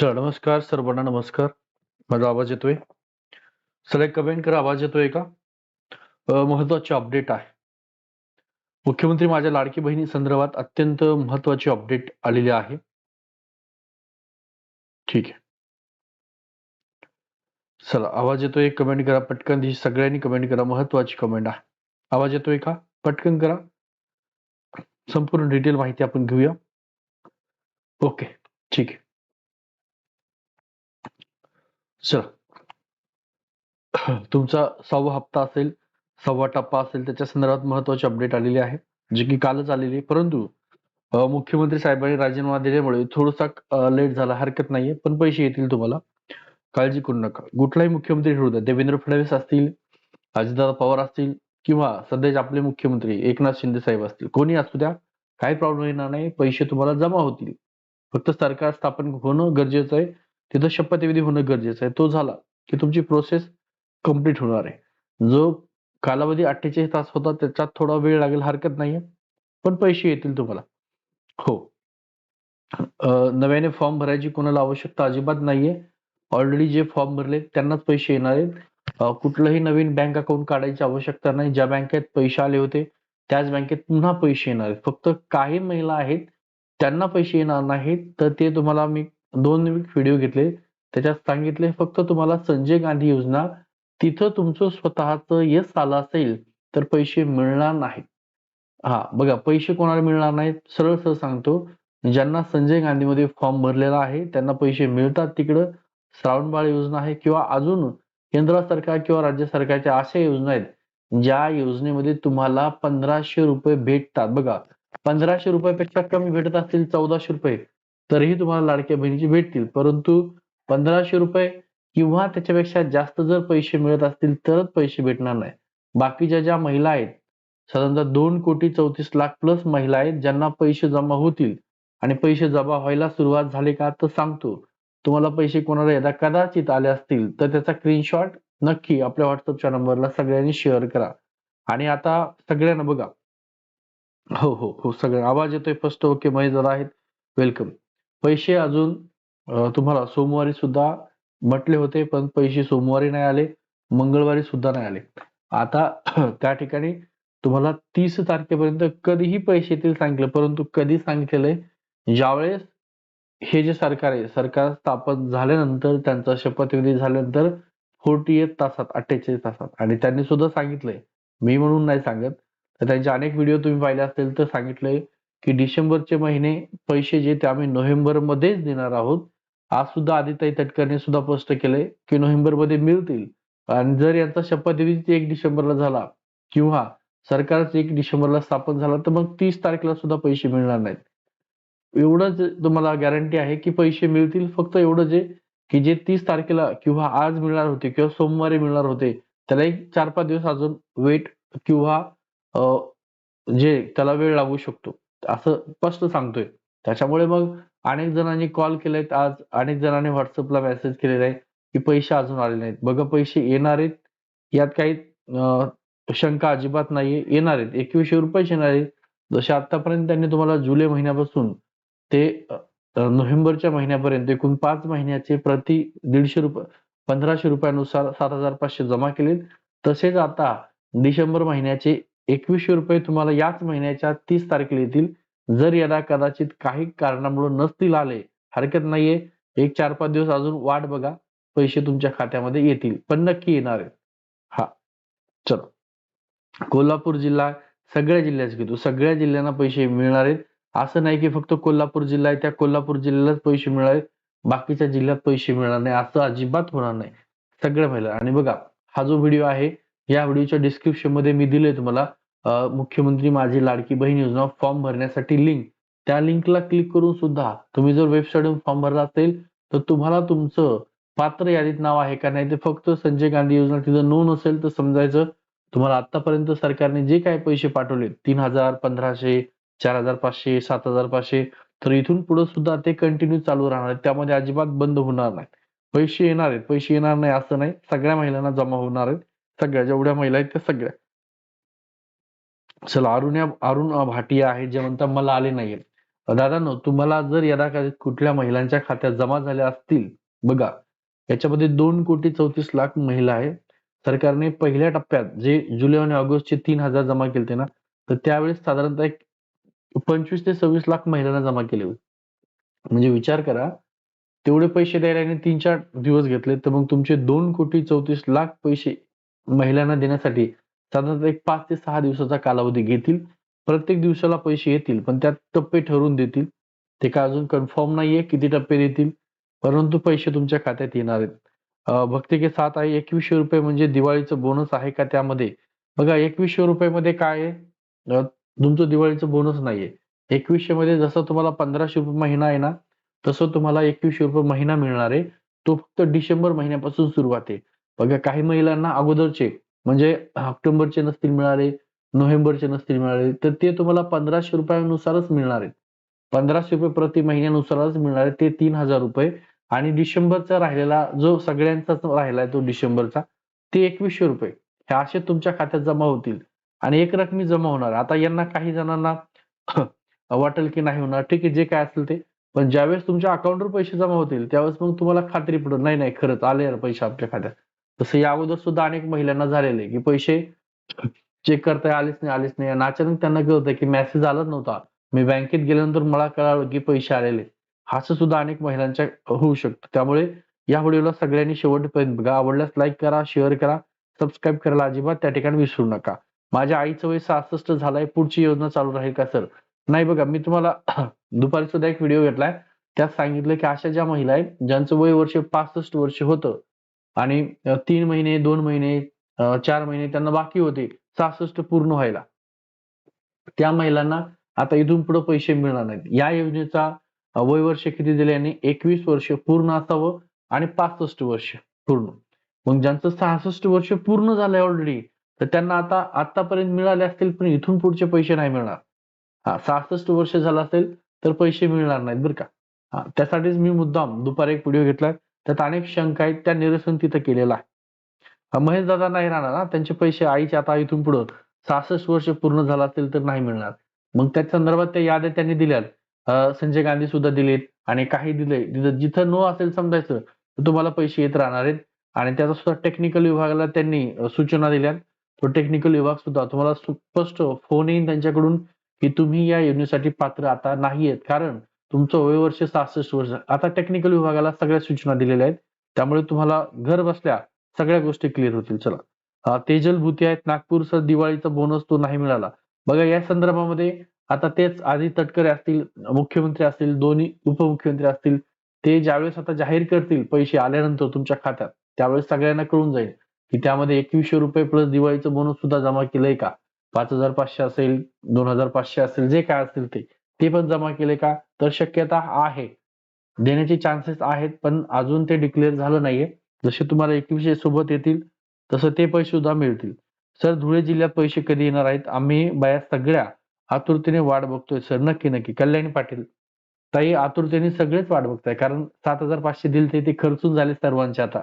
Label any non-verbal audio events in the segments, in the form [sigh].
चला, नमस्कार सर्वांना नमस्कार। माझा आवाज़ येतोय? एक कमेंट करा आवाज़ येतोय का? महत्वाची अपडेट आहे. मुख्यमंत्री माझ्या लाडकी बहिणी संदर्भात अत्यंत महत्वाची अपडेट आलेली आहे. ठीक आहे. चला आवाज़ येतोय? कमेंट करा, पटकन ही सगळ्यांनी कमेंट करा. महत्वाची कमेंट आहे. आवाज़ येतोय का? पटकन करा. संपूर्ण डिटेल माहिती आपण घेऊया. ओके, ठीक आहे. चला [clears throat] तुमचा सहावा हप्ता असेल सव्वा टप्पा असेल त्याच्या संदर्भात महत्वाची अपडेट आलेली आहे जे की कालच आलेली आहे. परंतु मुख्यमंत्री साहेबांनी राजीनामा दिल्यामुळे थोडासा लेट झाला हरकत नाहीये पण पैसे येतील तुम्हाला. काळजी करू नका. कुठलाही मुख्यमंत्री ठरू द्या. देवेंद्र फडणवीस असतील अजितदादा पवार असतील किंवा सध्याचे आपले मुख्यमंत्री एकनाथ शिंदे साहेब असतील कोणी असू द्या काही प्रॉब्लेम येणार नाही. पैसे तुम्हाला जमा होतील. फक्त सरकार स्थापन होणं गरजेचं आहे. तिथं शपथविधी होणं गरजेचं आहे. तो झाला की तुमची प्रोसेस कंप्लीट होणार आहे. जो कालावधी अठ्ठेचाळीस तास होता त्याच्यात थोडा वेळ लागेल हरकत नाहीये. पण पैसे येतील तुम्हाला. हो. नव्याने फॉर्म भरायची कोणाला आवश्यकता अजिबात नाहीये. ऑलरेडी जे फॉर्म भरले त्यांनाच पैसे येणार आहेत. कुठलंही नवीन बँक अकाउंट काढायची आवश्यकता नाही. ज्या बँकेत पैसे आले होते त्याच बँकेत पुन्हा पैसे येणार आहेत. फक्त काही महिला आहेत त्यांना पैसे येणार नाहीत तर ते तुम्हाला मी दोन व्हिडिओ घेतले. त्याच्यात सांगितले फक्त तुम्हाला संजय गांधी योजना तिथं तुमचं स्वतःचं यश आलं असेल तर पैसे मिळणार नाहीत. हा बघा पैसे कोणाला मिळणार नाहीत? सरळ सरळ सांगतो. ज्यांना संजय गांधीमध्ये फॉर्म भरलेला आहे त्यांना पैसे मिळतात तिकडं. श्रावणबाळ योजना आहे किंवा अजून केंद्र सरकार किंवा राज्य सरकारच्या अशा योजना आहेत ज्या योजनेमध्ये तुम्हाला पंधराशे रुपये भेटतात. बघा पंधराशे रुपयापेक्षा कमी भेटत असतील चौदाशे रुपये. तरीही तुम्हाला लाडक्या बहिणीची भेटतील परंतु पंधराशे रुपये किंवा त्याच्यापेक्षा जास्त जर पैसे मिळत असतील तरच पैसे भेटणार नाही. बाकीच्या ज्या महिला आहेत साधारणतः दोन कोटी चौतीस लाख प्लस महिला आहेत ज्यांना पैसे जमा होतील आणि पैसे जमा व्हायला सुरुवात झाली का तर सांगतो. तुम्हाला पैसे कोणाला यदा कदाचित आले असतील तर त्याचा स्क्रीनशॉट नक्की आपल्या व्हॉट्सअपच्या नंबरला सगळ्यांनी शेअर करा. आणि आता सगळ्यांना बघा. हो हो हो सगळं आवाज येतोय फर्स्ट ओके महेश दादा आहेत. वेलकम पैसे अजून तुम्हाला सोमवारी सुद्धा म्हटले होते पण पैसे सोमवारी नाही आले मंगळवारी सुद्धा नाही आले. आता [clears throat] त्या ठिकाणी तुम्हाला तीस तारखेपर्यंत कधीही पैसे येतील सांगितलं परंतु कधी सांगितलेलं आहे ज्यावेळेस हे जे सरकार आहे सरकार स्थापन झाल्यानंतर त्यांचा शपथविधी झाल्यानंतर फोर्टी एट तासात अठ्ठेचाळीस तासात आणि त्यांनी सुद्धा सांगितलंय. मी म्हणून नाही सांगत. तर त्यांचे अनेक व्हिडिओ तुम्ही पाहिले असतील तर सांगितलंय. की डिसेंबरचे महिने पैसे जे ते आम्ही नोव्हेंबर मध्येच देणार आहोत. आज सुद्धा आदिताई तटकरने सुद्धा स्पष्ट केलंय की नोव्हेंबरमध्ये मिळतील. आणि जर यांचा शपथविधी एक डिसेंबरला झाला किंवा सरकारच एक डिसेंबरला स्थापन झाला तर मग तीस तारखेला सुद्धा पैसे मिळणार नाहीत. एवढंच तुम्हाला गॅरंटी आहे की पैसे मिळतील फक्त एवढं जे की जे तीस तारखेला किंवा आज मिळणार होते किंवा सोमवारी मिळणार होते त्याला एक चार पाच दिवस अजून वेट किंवा जे त्याला वेळ लागू शकतो. असं स्पष्ट सांगतोय. त्याच्यामुळे मग अनेक जणांनी कॉल केलेत आज अनेक जणांनी व्हॉट्सअपला मेसेज केलेला आहे की पैसे अजून आले नाहीत. बघा पैसे येणार आहेत. यात काही शंका अजिबात नाहीये. येणार आहेत. एकवीसशे रुपये येणार आहेत. जसे आतापर्यंत त्यांनी तुम्हाला जुलै महिन्यापासून ते नोव्हेंबरच्या महिन्यापर्यंत एकूण पाच महिन्याचे प्रति दीडशे रुपये पंधराशे रुपयानुसार सात हजार पाचशे जमा केलेत. तसेच आता डिसेंबर महिन्याचे एकवीसशे रुपये तुम्हाला याच महिन्याच्या तीस तारखेला येतील. जर यदा कदाचित काही कारणामुळे नसतील आले हरकत नाहीये. एक चार पाच दिवस अजून वाट बघा. पैसे तुमच्या खात्यामध्ये येतील पण नक्की येणार आहेत. हा. चलो. कोल्हापूर जिल्हा सगळ्या जिल्ह्याच घेतो. सगळ्या जिल्ह्यांना पैसे मिळणार आहेत. असं नाही की फक्त कोल्हापूर जिल्हा आहे त्या कोल्हापूर जिल्ह्यालाच पैसे मिळणार आहेत. बाकीच्या जिल्ह्यात पैसे मिळणार नाही. असं अजिबात होणार नाही. सगळं पाहिलं आणि बघा हा जो व्हिडिओ आहे या व्हिडिओच्या डिस्क्रिप्शनमध्ये मी दिले तुम्हाला. मुख्यमंत्री माझी लाडकी बहीण योजना फॉर्म भरण्यासाठी लिंक त्या लिंकला क्लिक करून सुद्धा तुम्ही जर वेबसाईटवर फॉर्म भरला असेल तर तुम्हाला तुमचं पात्र यादीत नाव आहे का नाही ते फक्त संजय गांधी योजना तिथं नोंद असेल तर समजायचं. तुम्हाला आतापर्यंत सरकारने जे काही पैसे पाठवले तीन हजार पंधराशे चार हजार पाचशे सात हजार पाचशे तर इथून पुढे सुद्धा ते कंटिन्यू चालू राहणार आहेत. त्यामध्ये अजिबात बंद होणार नाही. पैसे येणार आहेत. पैसे येणार नाही असं नाही. सगळ्या महिलांना जमा होणार आहेत. सगळ्या जेवढ्या महिला आहेत त्या सगळ्या. चला अरुण अरुण भाटिया आहे जे म्हणतात मला आले नाहीये दादांनो तुम्हाला जर यदा कदाचित कुठल्या महिलांच्या खात्यात जमा झाल्या असतील बघा याच्यामध्ये दोन कोटी चौतीस लाख महिला आहे सरकारने पहिल्या टप्प्यात जे जुलै आणि ऑगस्टचे तीन हजार जमा केले ना तर त्यावेळेस साधारणतः एक पंचवीस ते सव्वीस लाख महिलांना जमा केले होते. म्हणजे विचार करा तेवढे पैसे द्यायला तीन चार दिवस घेतले तर मग तुमचे दोन कोटी चौतीस लाख पैसे महिलांना देण्यासाठी साधारणतः एक पाच ते सहा दिवसाचा कालावधी घेतील. प्रत्येक दिवसाला पैसे येतील पण त्यात टप्पे ठरवून देतील. ते काय अजून कन्फर्म नाहीये किती टप्पे देतील परंतु पैसे तुमच्या खात्यात येणार आहेत. भक्ती के साथ आहे एकवीसशे रुपये म्हणजे दिवाळीचं बोनस आहे का त्यामध्ये? बघा एकवीसशे रुपये मध्ये काय आहे? तुमचं दिवाळीचं बोनस नाहीये. एकवीसशे मध्ये जसं तुम्हाला पंधराशे रुपये महिना आहे ना तसं तुम्हाला एकवीसशे रुपये महिना मिळणार आहे. तो फक्त डिसेंबर महिन्यापासून सुरुवात आहे. बघा काही महिलांना अगोदरचे म्हणजे ऑक्टोबरचे नसतील मिळाले नोव्हेंबरचे नसतील मिळाले तर ते तुम्हाला पंधराशे रुपयानुसारच मिळणार. आहेत पंधराशे रुपये प्रति महिन्यानुसारच मिळणार आहे ते तीन हजार रुपये. आणि डिसेंबरचा राहिलेला जो सगळ्यांचाच राहिलाय तो डिसेंबरचा ते एकवीसशे रुपये. हे असे तुमच्या खात्यात जमा होतील. आणि एक रकमी जमा होणार. आता यांना काही जणांना [coughs] वाटेल की नाही होणार ठीक आहे जे काय असेल ते. पण ज्यावेळेस तुमच्या अकाउंटवर पैसे जमा होतील त्यावेळेस मग तुम्हाला खात्री पडेल नाही नाही खरंच आले यार पैसे आपल्या खात्यात. तसं या अगोदर सुद्धा अनेक महिलांना झालेले की पैसे चेक करताय आलेच नाही आलेच नाही. आणि अचानक त्यांना कळतं की मेसेज आलाच नव्हता. मी बँकेत गेल्यानंतर मला कळालं की पैसे आलेले असं सुद्धा अनेक महिलांच्या होऊ शकतं. त्यामुळे या व्हिडिओला सगळ्यांनी शेवटपर्यंत बघा. आवडल्यास लाईक करा शेअर करा सबस्क्राईब करायला अजिबात त्या ठिकाणी विसरू नका. माझ्या आईचं वय सहासष्ट झालंय. पुढची योजना चालू राहील का सर नाही बघा. मी तुम्हाला [clears throat] दुपारी सुद्धा एक व्हिडिओ घेतलाय. त्यात सांगितलं की अशा ज्या महिला आहेत ज्यांचं वय वर्ष पासष्ट वर्ष होतं आणि तीन महिने दोन महिने चार महिने त्यांना बाकी होते सहासष्ट पूर्ण व्हायला. त्या महिलांना आता इथून पुढे पैसे मिळणार नाहीत. या योजनेचा वय वर्ष किती दिल्याने एकवीस वर्ष पूर्ण असावं आणि पासष्ट वर्ष पूर्ण. मग ज्यांचं सहासष्ट वर्ष पूर्ण झालंय ऑलरेडी तर त्यांना आता आतापर्यंत मिळाले असतील पण इथून पुढचे पैसे नाही मिळणार. हा सहासष्ट वर्ष झालं असेल तर पैसे मिळणार नाहीत बरं का. हा त्यासाठीच मी मुद्दाम दुपारी एक व्हिडिओ घेतलाय. त्यात अनेक शंका आहेत त्या निरसन तिथं केलेला आहे. महेश दादा नाही राहणार ना? त्यांचे पैसे आईचे आता इथून पुढं सहासष्ट वर्ष पूर्ण झालं असेल तर नाही मिळणार. मग त्या संदर्भात त्या याद्या त्यांनी दिल्यात संजय गांधी सुद्धा दिलेत आणि काही दिले. जिथं- नो असेल समजायचं तर तुम्हाला पैसे येत राहणार आहेत. आणि त्याचा सुद्धा टेक्निकल विभागाला त्यांनी सूचना दिल्यात. तो टेक्निकल विभाग सुद्धा तुम्हाला स्पष्ट फोन येईन त्यांच्याकडून की तुम्ही या योजनेसाठी पात्र आता नाही आहेत कारण तुमचं वय वर्ष सहासष्ट वर्ष. आता टेक्निकल विभागाला सगळ्या सूचना दिलेल्या आहेत. त्यामुळे तुम्हाला घर बसल्या सगळ्या गोष्टी क्लिअर होतील. चला. तेजल भूती आहेत. नागपूरचा दिवाळीचा बोनस तो नाही मिळाला. बघा या संदर्भामध्ये आता तेच आधी तटकरे असतील मुख्यमंत्री असतील दोन्ही उपमुख्यमंत्री असतील ते ज्यावेळेस आता जाहीर करतील पैसे आल्यानंतर तुमच्या खात्यात त्यावेळेस सगळ्यांना कळून जाईल की त्यामध्ये एकवीसशे रुपये प्लस दिवाळीचं बोनस सुद्धा जमा केलंय का? पाच हजार पाचशे असेल दोन हजार पाचशे असेल जे काय असेल ते. ते पण जमा केले का? तर शक्यता आहे. देण्याचे चान्सेस आहेत पण अजून ते डिक्लेअर झालं नाहीये. जसे तुम्हाला एकवीसशे सोबत येतील तसं ते पैसे सुद्धा मिळतील. सर धुळे जिल्ह्यात पैसे कधी येणार आहेत? आम्ही बाया सगळ्या आतुरतेने वाट बघतोय सर नक्की नक्की. कल्याणी पाटील ताई आतुरतेने सगळेच वाट बघताय कारण सात हजार पाचशे दिले ते खर्चून झाले सर्वांचे आता.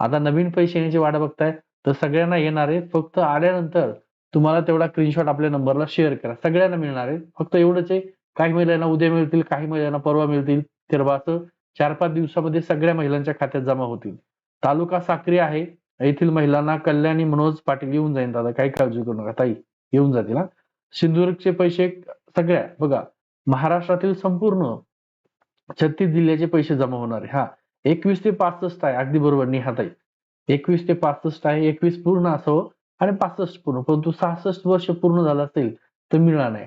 आता नवीन पैसे येण्याची वाट बघताय तर सगळ्यांना येणार आहे फक्त आल्यानंतर तुम्हाला तेवढा स्क्रीनशॉट आपल्या नंबरला शेअर करा. सगळ्यांना मिळणार आहे फक्त एवढंच आहे काही महिलांना उद्या मिळतील काही महिलांना परवा मिळतील. तेरवा असं चार पाच दिवसामध्ये सगळ्या महिलांच्या खात्यात जमा होतील. तालुका साक्री आहे. येथील महिलांना कल्याणी मनोज पाटील येऊन जाईल दादा. काही काळजी करू नका. ताई येऊन जातील हा. सिंधुदुर्गचे पैसे सगळ्या बघा महाराष्ट्रातील संपूर्ण छत्तीस जिल्ह्याचे पैसे जमा होणार आहे हा. एकवीस ते पासष्ट आहे अगदी बरोबर. निहाताई एकवीस ते पासष्ट आहे. एकवीस पूर्ण असावं हो. आणि पासष्ट पूर्ण. परंतु सहासष्ट वर्ष पूर्ण झालं असेल तर मिळणार नाही.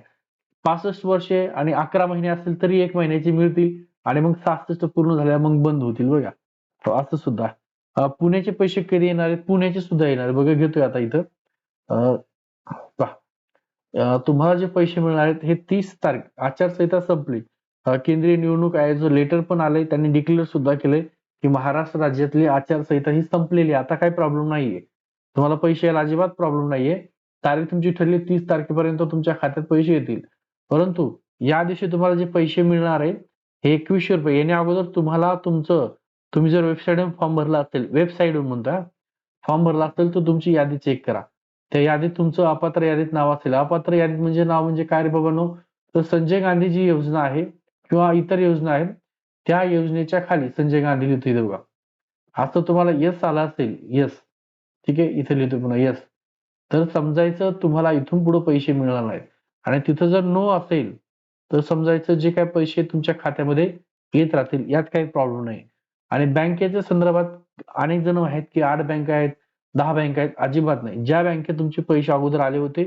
पासष्ट वर्षे आणि अकरा महिने असतील तरी एक महिन्याची मिळतील. आणि मग सहासष्ट पूर्ण झाल्यावर मग बंद होतील बघा. असं सुद्धा. पुण्याचे पैसे कधी येणार आहेत? पुण्याचे सुद्धा येणार. बघा घेतोय आता इथं. अं, तुम्हाला जे पैसे मिळणार आहेत हे तीस तारीख आचारसंहिता संपली. केंद्रीय निवडणूक आयोगाचं लेटर पण आलंय. त्यांनी डिक्लेअर सुद्धा केलंय की महाराष्ट्र राज्यातली आचारसंहिता ही संपलेली आता काही प्रॉब्लेम नाहीये. तुम्हाला पैसे यायला अजिबात प्रॉब्लेम नाहीये. तारीख तुमची ठरली तीस तारखेपर्यंत तुमच्या खात्यात पैसे येतील. परंतु या दिवशी तुम्हाला जे पैसे मिळणार आहे हे एकवीसशे रुपये. येण्या अगोदर तुम्हाला तुमचं तुम्ही जर वेबसाईटवर फॉर्म भरला असेल वेबसाईटवर म्हणता फॉर्म भरला असेल तर तुमची यादी चेक करा. त्या यादीत तुमचं अपात्र यादीत नाव असेल. अपात्र यादीत म्हणजे नाव म्हणजे काय रे बाबांनो? तर संजय गांधी जी योजना आहे किंवा इतर योजना आहेत त्या योजनेच्या खाली संजय गांधी लिहितो इथे बघा असं तुम्हाला यस आला असेल. यस ठीक आहे? इथे लिहितो पुन्हा यस तर समजायचं तुम्हाला इथून पुढे पैसे मिळणार नाहीत. आणि तिथं जर नो असेल तर समजायचं जे काय पैसे तुमच्या खात्यामध्ये येत राहतील यात काही प्रॉब्लेम नाही. आणि बँकेच्या संदर्भात अनेक जण आहेत की आठ बँका आहेत दहा बँका आहेत अजिबात नाही. ज्या बँकेत तुमचे पैसे अगोदर आले होते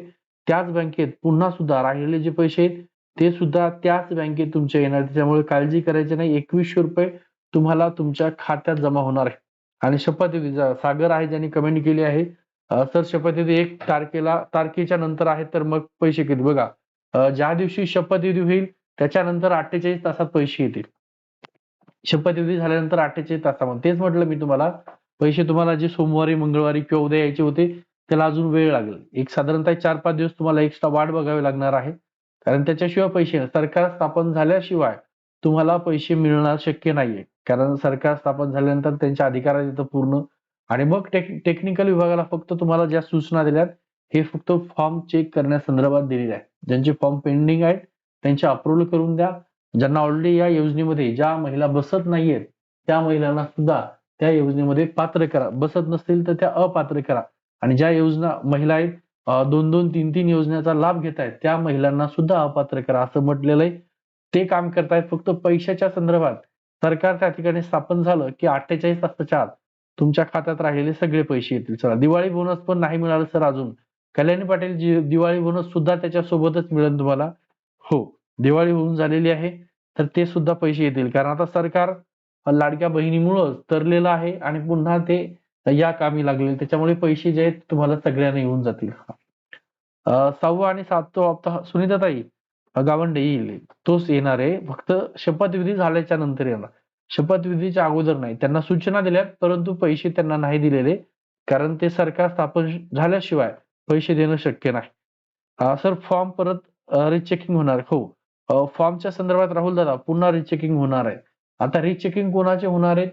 त्याच बँकेत पुन्हा सुद्धा राहिलेले जे पैसे आहेत ते सुद्धा त्याच बँकेत तुमच्या येणार. त्याच्यामुळे काळजी करायची नाही. एकवीसशे रुपये तुम्हाला तुमच्या खात्यात जमा होणार आहे. आणि शपथ सागर आहे ज्यांनी कमेंट केली आहे अं, सर शपथविधी एक तारखेला तारखेच्या नंतर आहे तर मग पैसे किती? बघा ज्या दिवशी शपथविधी होईल त्याच्यानंतर अठ्ठेचाळीस तासात पैसे येतील. शपथविधी झाल्यानंतर अठ्ठेचाळीस तासामध्ये तेच म्हटलं मी तुम्हाला पैसे तुम्हाला जे सोमवारी मंगळवारी किंवा उद्या यायचे होते त्याला अजून वेळ लागेल. एक साधारणतः चार पाच दिवस तुम्हाला एक्स्ट्रा वाट बघावी लागणार आहे. कारण त्याच्याशिवाय पैसे सरकार स्थापन झाल्याशिवाय तुम्हाला पैसे मिळणार शक्य नाहीये. कारण सरकार स्थापन झाल्यानंतर त्यांच्या अधिकारात येतं पूर्ण. आणि मग टेक टेक्निकल विभागाला फक्त तुम्हाला ज्या सूचना दिल्यात हे फक्त फॉर्म चेक करण्यासंदर्भात दिलेले आहे ज्यांचे फॉर्म पेंडिंग आहेत त्यांचे अप्रुव्हल करून द्या. ज्यांना ऑलरेडी या योजनेमध्ये ज्या महिला बसत नाहीयेत त्या महिलांना सुद्धा त्या योजनेमध्ये पात्र करा. बसत नसतील तर त्या अपात्र करा. आणि ज्या योजना महिला आहेत दोन दोन तीन तीन योजनेचा लाभ घेत आहेत त्या महिलांना सुद्धा अपात्र करा. असं म्हटलेलं आहे ते काम करतायत फक्त पैशाच्या संदर्भात. सरकार त्या ठिकाणी स्थापन झालं की अठ्ठेचाळीस तासाच्या आत. तुमच्या खात्यात राहिलेले सगळे पैसे येतील. चला दिवाळी बोनस पण नाही मिळालं सर अजून. कल्याणी पाटील दिवाळी बोनस सुद्धा त्याच्या सोबतच मिळेल तुम्हाला. हो दिवाळी होऊन झालेली आहे तर ते सुद्धा पैसे येतील. कारण आता सरकार लाडक्या बहिणीमुळं तरलेलं आहे आणि पुन्हा ते या कामी लागले त्याच्यामुळे पैसे जे आहेत तुम्हाला सगळ्यांना येऊन जातील. सहावा आणि सातवा हप्ता सुनीताताई गावंडे येईल. तोच येणार आहे. फक्त शपथविधी झाल्याच्यानंतर येणार. शपथविधीच्या अगोदर नाही. त्यांना सूचना दिल्यात परंतु पैसे त्यांना नाही दिलेले कारण ते सरकार स्थापन झाल्याशिवाय पैसे देणं शक्य नाही. सर फॉर्म परत रिचेकिंग होणार. हो. फॉर्मच्या संदर्भात राहुल दादा पुन्हा रिचेकिंग होणार आहे. आता रिचेकिंग कोणाचे होणार आहेत?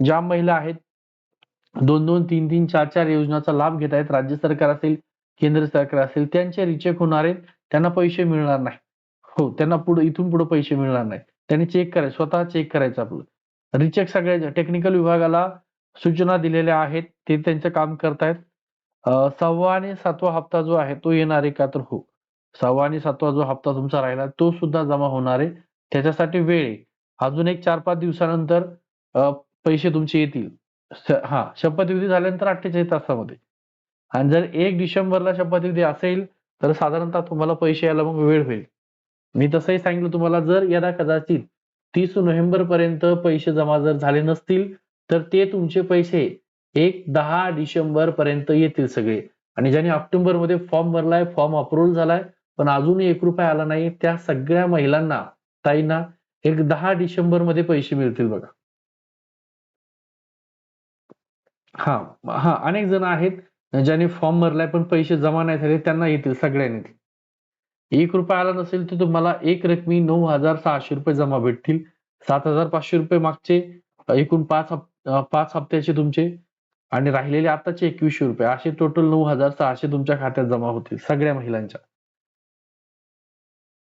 ज्या महिला आहेत दोन दोन तीन तीन चार चार योजनाचा लाभ घेत आहेत राज्य सरकार असेल केंद्र सरकार असेल त्यांचे रिचेक होणार आहेत त्यांना पैसे मिळणार नाही. हो त्यांना पुढे इथून पुढे पैसे मिळणार नाही. त्यांनी चेक करायचं स्वतः चेक करायचं आपलं. रिचेक सगळ्या टेक्निकल विभागाला सूचना दिलेल्या आहेत. ते त्यांचं काम करतायत. सहावा आणि सातवा हप्ता जो आहे तो येणार आहे का तर हो. सहावा आणि सातवा जो हप्ता तुमचा राहिला तो सुद्धा जमा होणार आहे. त्याच्यासाठी वेळ आहे. अजून एक चार पाच दिवसानंतर पैसे तुमचे येतील. हा शपथविधी झाल्यानंतर अठ्ठेचाळीस तासामध्ये. आणि जर एक डिसेंबरला शपथविधी असेल तर साधारणतः तुम्हाला पैसे यायला मग वेळ होईल. मी तसंही सांगितलं तुम्हाला जर यदा कदाचित तीस नोव्हेंबर पर्यंत पैसे जमा जर झाले नसतील तर ते तुमचे पैसे एक दहा डिसेंबर पर्यंत येतील सगळे. आणि ज्यांनी ऑक्टोबरमध्ये फॉर्म भरलाय फॉर्म अप्रुव्हल झालाय पण अजूनही एक रुपया आला नाही त्या सगळ्या महिलांना ताईंना एक दहा डिसेंबरमध्ये पैसे मिळतील बघा. हा हा अनेक जण आहेत ज्यांनी फॉर्म भरलाय पण पैसे जमा नाही झाले त्यांना येतील सगळ्यांनी. एक रुपया आला नसेल तर तुम्हाला एक रकमी नऊ हजार सहाशे रुपये जमा भेटतील. सात हजार पाचशे रुपये मागचे एकूण पाच पाच हप्त्याचे तुमचे आणि राहिलेले आताचे एकवीसशे रुपये. असे टोटल नऊ हजार सहाशे तुमच्या खात्यात जमा होतील सगळ्या महिलांच्या.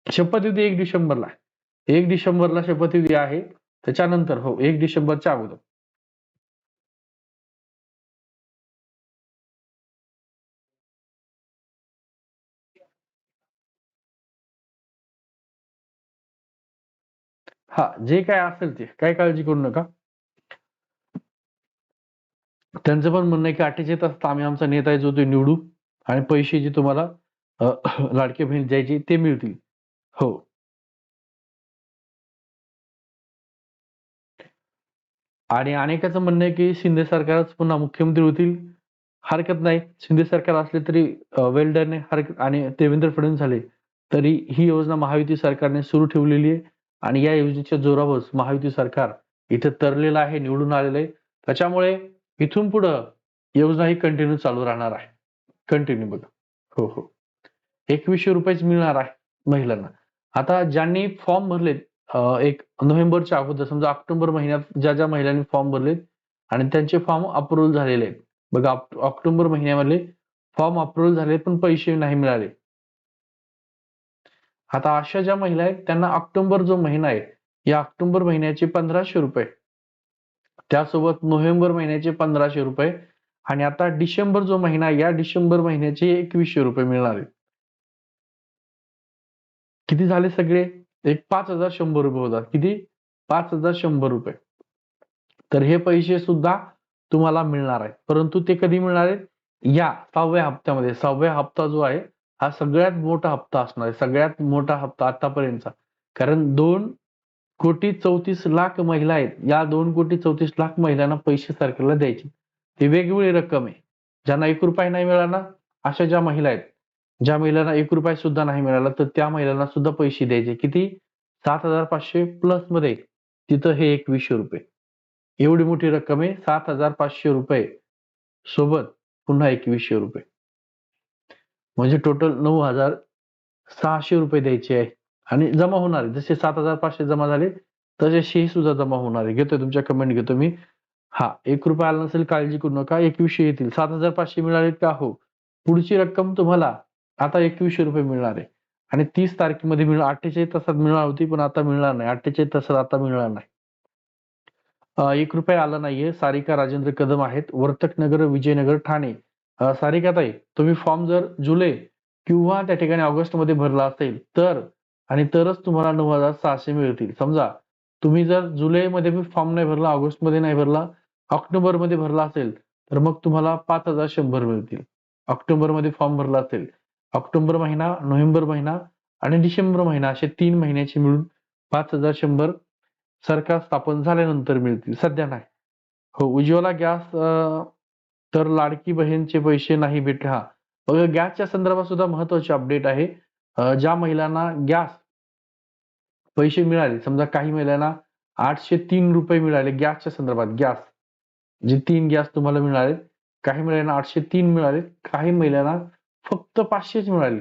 शपथविधी एक डिसेंबरला आहे. एक डिसेंबरला शपथविधी आहे. त्याच्यानंतर हो एक डिसेंबरच्या अगोदर. हा जे काय असेल ते. काय काळजी करू नका. त्यांचं पण म्हणणं आहे की अठ्ठेचाळीस तास आम्ही आमचा नेता जो तो निवडू आणि पैसे जे तुम्हाला [clears throat] लाडके बहीण द्यायचे ते मिळतील. हो. आणि अनेकाचं म्हणणं आहे की शिंदे सरकारच पुन्हा मुख्यमंत्री होतील. हरकत नाही. शिंदे सरकार असले तरी वेल्डरने हरकत आणि देवेंद्र फडणवीस झाले तरी ही योजना महायुती सरकारने सुरू ठेवलेली आहे. आणि या योजनेच्या जोरावरच महायुती सरकार इथे तरलेलं आहे निवडून आलेलं आहे. त्याच्यामुळे इथून पुढं योजना ही कंटिन्यू चालू राहणार आहे. कंटिन्यू बघा. हो हो. एकवीसशे रुपयेच मिळणार आहे महिलांना. आता ज्यांनी फॉर्म भरलेत एक नोव्हेंबरच्या अगोदर समजा ऑक्टोबर महिन्यात ज्या ज्या महिलांनी फॉर्म भरलेत आणि त्यांचे फॉर्म अप्रुव्हल झालेले आहेत. बघा ऑक्टोबर महिन्यामध्ये फॉर्म अप्रुव्हल झाले पण पैसे नाही मिळाले. आता अशा ज्या महिला आहेत त्यांना ऑक्टोबर जो महिना आहे या ऑक्टोबर महिन्याचे पंधराशे रुपये. त्यासोबत नोव्हेंबर महिन्याचे पंधराशे रुपये आणि आता डिसेंबर जो महिना या डिसेंबर महिन्याचे एकवीसशे रुपये मिळणार आहेत. किती झाले सगळे? एक पाच हजार शंभर रुपये होतात. किती? पाच हजार शंभर रुपये. तर हे पैसे सुद्धा तुम्हाला मिळणार आहेत. परंतु ते कधी मिळणार आहेत? या सहाव्या हप्त्यामध्ये. सहाव्या हप्ता जो आहे हा सगळ्यात मोठा हप्ता असणार आहे सगळ्यात मोठा हप्ता आतापर्यंतचा. कारण दोन कोटी चौतीस लाख महिला आहेत या दोन कोटी चौतीस लाख महिलांना पैसे सरकारला द्यायचे. ती वेगवेगळी रक्कम आहे. ज्यांना एक रुपया नाही मिळाला अशा ज्या महिला आहेत ज्या महिलांना एक रुपया सुद्धा नाही मिळाला तर त्या महिलांना सुद्धा पैसे द्यायचे. किती? सात हजार पाचशे प्लसमध्ये. तिथं हे एकवीसशे रुपये. एवढी मोठी रक्कम आहे सात हजार पाचशे रुपये. सोबत पुन्हा एकवीसशे रुपये. म्हणजे टोटल नऊ हजार सहाशे रुपये द्यायचे आहे. आणि जमा होणार आहे. जसे सात हजार पाचशे जमा झाले तसे हे सुद्धा जमा होणार आहे. घेतोय तुमच्या कमेंट घेतो मी. हा एक रुपया आला नसेल काळजी करू नका. एकवीसशे येतील. सात हजार पाचशे मिळालेत का? हो. पुढची रक्कम तुम्हाला आता एकवीसशे रुपये मिळणार आहे. आणि तीस तारखेमध्ये मिळणार अठ्ठेचाळीस तासात मिळणार होती पण आता मिळणार नाही. अठ्ठेचाळीस तासात आता मिळणार नाही. एक रुपया आला नाहीये. सारिका राजेंद्र कदम आहेत. वर्तक नगर विजयनगर ठाणे. अं, सारिकाताई तुम्ही फॉर्म जर जुलै किंवा त्या ठिकाणी ऑगस्टमध्ये भरला असेल तर आणि तरच तुम्हाला नऊ हजार सहाशे मिळतील. समजा तुम्ही जर जुलैमध्ये फॉर्म नाही भरला ऑगस्टमध्ये नाही भरला ऑक्टोबरमध्ये भरला असेल तर मग तुम्हाला पाच हजार शंभर मिळतील. ऑक्टोबरमध्ये फॉर्म भरला असेल ऑक्टोबर महिना नोव्हेंबर महिना आणि डिसेंबर महिना असे तीन महिन्याचे मिळून पाच हजार शंभर सरकार स्थापन झाल्यानंतर मिळतील. सध्या नाही. हो उज्ज्वला गॅस तर लाडकी बहीणचे पैसे नाही भेटले. हा. बघा गॅसच्या संदर्भात सुद्धा महत्वाची अपडेट आहे. ज्या महिलांना गॅस पैसे मिळाले समजा काही महिलांना आठशे तीन रुपये मिळाले गॅसच्या संदर्भात गॅस. जे तीन गॅस तुम्हाला मिळाले काही महिलांना आठशे तीन मिळाले काही महिलांना फक्त पाचशेच मिळाले.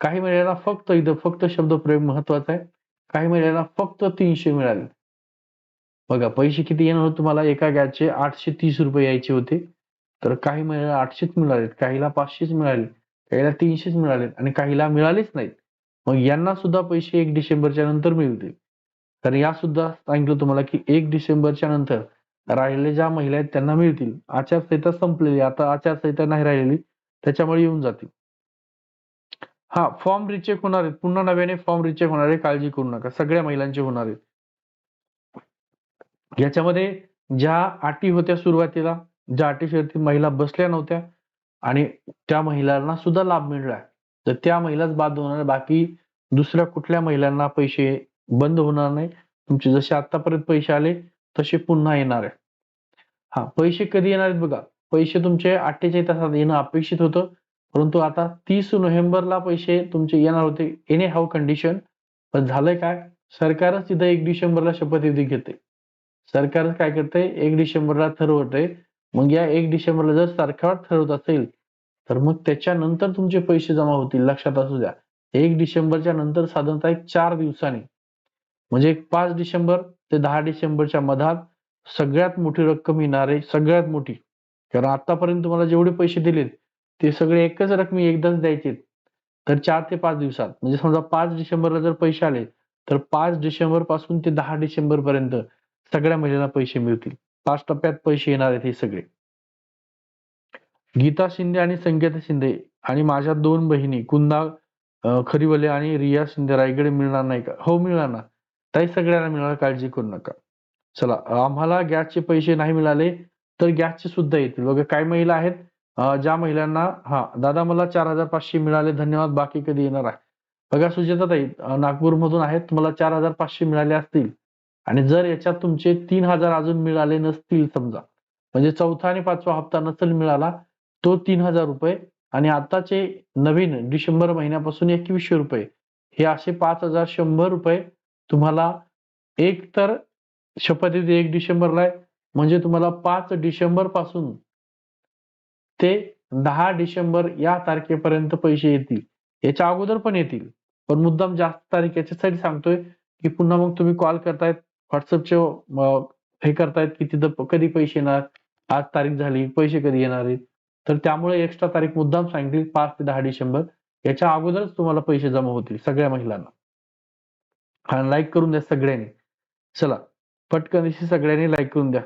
काही महिलांना फक्त इथं फक्त शब्द प्रयोग महत्त्वाचा आहे. काही महिलांना फक्त तीनशे मिळाले. बघा पैसे किती येणार होते तुम्हाला? एका गॅसचे आठशे तीस रुपये यायचे होते. तर काही महिला आठशेच मिळालेत काहीला पाचशेच मिळाले काहीला तीनशेच मिळालेत आणि काहीला मिळालेच नाहीत. मग यांना सुद्धा पैसे एक डिसेंबरच्या नंतर मिळतील. तर या सुद्धा सांगितलं तुम्हाला की एक डिसेंबरच्या नंतर राहिलेल्या ज्या महिला आहेत त्यांना मिळतील. आचारसंहिता संपलेली आता आचारसंहिता नाही राहिलेली त्याच्यामुळे येऊन जातील. हा फॉर्म रिचेक होणार आहेत. पुन्हा नव्याने फॉर्म रिचेक होणार आहे. काळजी करू नका. सगळ्या महिलांचे होणार आहेत. याच्यामध्ये ज्या अटी होत्या सुरुवातीला ज्या अटी शर्ती महिला बसल्या नव्हत्या आणि त्या महिलांना सुद्धा लाभ मिळाला. तर त्या महिलाच बाद होणार बाकी दुसऱ्या कुठल्या महिलांना पैसे बंद होणार नाही. तुमचे जसे आतापर्यंत पैसे आले तसे पुन्हा येणार आहे. हा पैसे कधी येणार आहेत बघा. पैसे तुमचे अठ्ठेचाळीस तासात येणं अपेक्षित होतं. परंतु आता तीस नोव्हेंबरला पैसे तुमचे येणार होते. एने हाव कंडिशन पण झालंय काय? सरकारच तिथं एक डिसेंबरला शपथविधी घेते. सरकारच काय करते? एक डिसेंबरला ठरवते मग या एक डिसेंबरला जर सरकार ठरवत असेल तर मग त्याच्यानंतर तुमचे पैसे जमा होतील. लक्षात असू द्या. एक डिसेंबरच्या नंतर साधारणतः एक चार दिवसांनी. म्हणजे एक पाच डिसेंबर ते दहा डिसेंबरच्या मधात सगळ्यात मोठी रक्कम येणार आहे सगळ्यात मोठी. कारण आतापर्यंत तुम्हाला जेवढे पैसे दिलेत ते सगळे एकच रकमी एकदाच द्यायचे तर चार ते पाच दिवसात. म्हणजे समजा पाच डिसेंबरला जर पैसे आले तर पाच डिसेंबरपासून ते दहा डिसेंबर पर्यंत सगळ्या महिलांना पैसे मिळतील. पाच टप्प्यात पैसे येणार आहेत हे सगळे. गीता शिंदे आणि संगीता शिंदे आणि माझ्या दोन बहिणी कुंदा खरीवले आणि रिया शिंदे रायगड मिळणार नाही का? हो मिळणार ना. ताई सगळ्यांना मिळणार काळजी करू नका. चला आम्हाला गॅसचे पैसे नाही मिळाले तर गॅसचे सुद्धा येतील. बघा काही महिला आहेत ज्या महिलांना हा दादा मला चार हजार पाचशे मिळाले धन्यवाद बाकी कधी येणार आहे. बघा सुजेता ताई नागपूर मधून आहेत तुम्हाला चार हजार पाचशे मिळाले असतील. आणि जर याच्यात तुमचे तीन हजार अजून मिळाले नसतील समजा म्हणजे चौथा आणि पाचवा हप्ता नसेल मिळाला तो तीन हजार रुपये आणि आताचे नवीन डिसेंबर महिन्यापासून एकवीसशे रुपये हे असे पाच हजार शंभर रुपये तुम्हाला एक तर शपथविधी एक डिसेंबरला आहे म्हणजे तुम्हाला पाच डिसेंबरपासून ते दहा डिसेंबर या तारखेपर्यंत पैसे येतील. याच्या अगोदर पण येतील पण मुद्दाम जास्त तारीख याच्यासाठी सांगतोय की पुन्हा मग तुम्ही कॉल करतायत व्हॉट्सअपचे हे करतायत की तिथं कधी पैसे येणार? आज तारीख झाली पैसे कधी येणार आहेत? तर त्यामुळे एक्स्ट्रा तारीख मुद्दाम सांगितली पाच ते दहा डिसेंबर. याच्या अगोदरच तुम्हाला पैसे जमा होतील सगळ्या महिलांना. आणि लाईक करून द्या सगळ्यांनी. चला पटकन सगळ्यांनी लाईक करून द्या.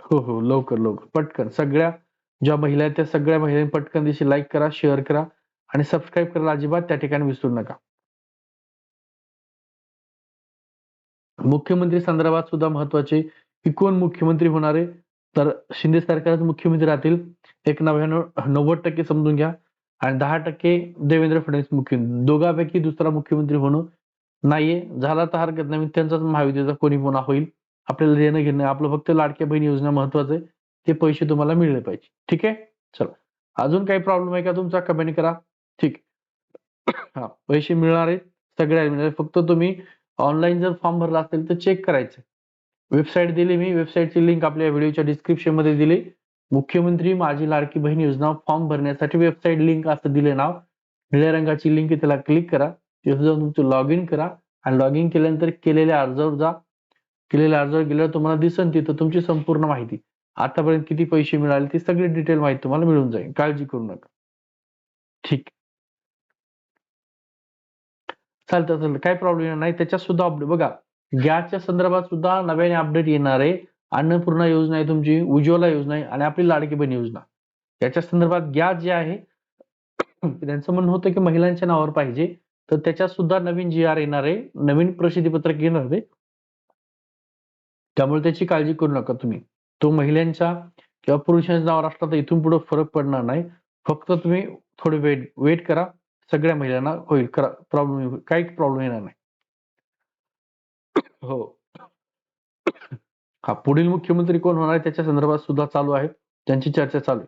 हो हो लवकर लवकर पटकन. सगळ्या ज्या महिला आहेत त्या सगळ्या महिलांनी पटकन दिशी लाईक करा शेअर करा आणि सबस्क्राईब करायला अजिबात त्या ठिकाणी विसरू नका. मुख्यमंत्री संदर्भात सुद्धा महत्त्वाचे की कोण मुख्यमंत्री होणार आहे? तर शिंदे सरकारच मुख्यमंत्री राहतील. एक नव्याण्णव नव्वद टक्के समजून घ्या. आणि दहा टक्के देवेंद्र फडणवीस मुख्यमंत्री दोघांपैकी दुसरा मुख्यमंत्री होणं नाहीये. झाला तर हरकत नाही. त्यांचाच महायुतीचा कोणी पुन्हा होईल? आपल्याला देणं घेणं आपलं फक्त लाडक्या बहीण योजना महत्वाचं आहे. ते पैसे तुम्हाला मिळले पाहिजे. ठीक आहे? चला. अजून काही प्रॉब्लेम आहे का तुमचा? कमेंट करा. ठीक. हा पैसे मिळणार आहेत. सगळ्या मिळणार फक्त तुम्ही ऑनलाईन जर फॉर्म भरला असेल तर चेक करायचं. वेबसाईट दिली मी वेबसाईटची लिंक आपल्या व्हिडिओच्या डिस्क्रिप्शनमध्ये दिली. मुख्यमंत्री माझी लाडकी बहीण योजना फॉर्म भरण्यासाठी वेबसाईट लिंक असं दिले नाव. निळ्या रंगाची लिंक त्याला क्लिक करा. तिथे जाऊन तुमचं लॉग इन करा. आणि लॉग इन केल्यानंतर केलेल्या अर्जावर जा. केलेल्या अर्जावर गेल्यावर तुम्हाला दिसन तिथं तुमची संपूर्ण माहिती. आतापर्यंत किती पैसे मिळाले ती सगळी डिटेल माहिती तुम्हाला मिळून जाईल. काळजी करू नका. ठीक. चालतं चालतं काय प्रॉब्लेम नाही. त्याच्यात सुद्धा अपडेट बघा गॅसच्या संदर्भात सुद्धा नव्याने अपडेट येणार आहे. अन्नपूर्णा योजना आहे तुमची उज्ज्वला योजना आहे आणि आपली लाडकी बहीण योजना. याच्या संदर्भात गॅस जे आहे [clears throat] त्यांचं म्हणणं होतं की महिलांच्या नावावर पाहिजे. तर त्याच्यात सुद्धा नवीन जी आर येणार आहे. नवीन प्रसिद्धी पत्रक येणार आहे. त्यामुळे त्याची काळजी करू नका तुम्ही. तो महिलांच्या किंवा पुरुषांच्या नावावर असला तर इथून पुढे फरक पडणार नाही. फक्त तुम्ही थोडे वेट वेट करा. सगळ्या महिलांना होईल. प्रॉब्लेम काही प्रॉब्लेम येणार नाही. हो. हा पुढील मुख्यमंत्री कोण होणार त्याच्या संदर्भात सुद्धा चालू आहे त्यांची चर्चा चालू आहे.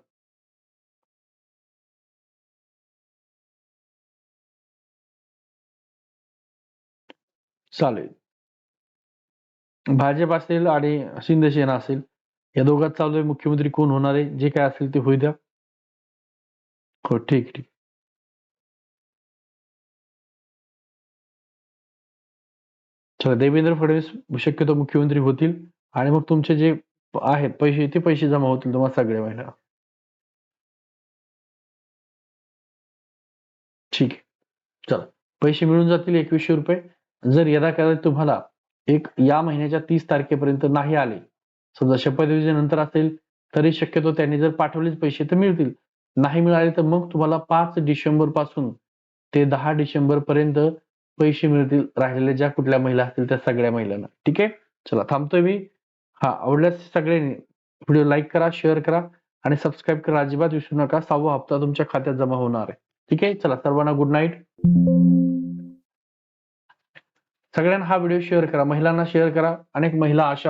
चालेल. भाजप असेल आणि शिंदे सेना असेल या दोघात चालू आहे. मुख्यमंत्री कोण होणार आहे? जे काय असेल ते होऊ द्या. हो ठीक ठीक. चला देवेंद्र फडणवीस शक्यतो मुख्यमंत्री होतील आणि मग तुमचे जे आहेत पैसे ते पैसे जमा होतील तुम्हाला सगळ्या महिन्याला ठीक आहे. चला पैसे मिळून जातील एकवीसशे रुपये. जर यदा कदा तुम्हाला एक या महिन्याच्या तीस तारखेपर्यंत नाही आले समजा शपथविधी नंतर असेल तरी शक्यतो त्यांनी जर पाठवलेच पैसे तर मिळतील. नाही मिळाले तर मग तुम्हाला पाच डिसेंबरपासून ते दहा डिसेंबर पर्यंत पैसे मिळतील राहिलेल्या ज्या कुठल्या महिला असतील त्या सगळ्या महिलांना. ठीक आहे? चला थांबतोय मी. हा आवडल्यास सगळ्यांनी व्हिडिओ लाईक करा शेअर करा आणि सबस्क्राईब करा अजिबात विसरू नका. सहावा हप्ता तुमच्या खात्यात जमा होणार आहे. ठीक आहे? चला सर्वांना गुड नाईट सगळ्यांना हा व्हिडिओ शेअर करा महिलांना शेअर करा. अनेक महिला अशा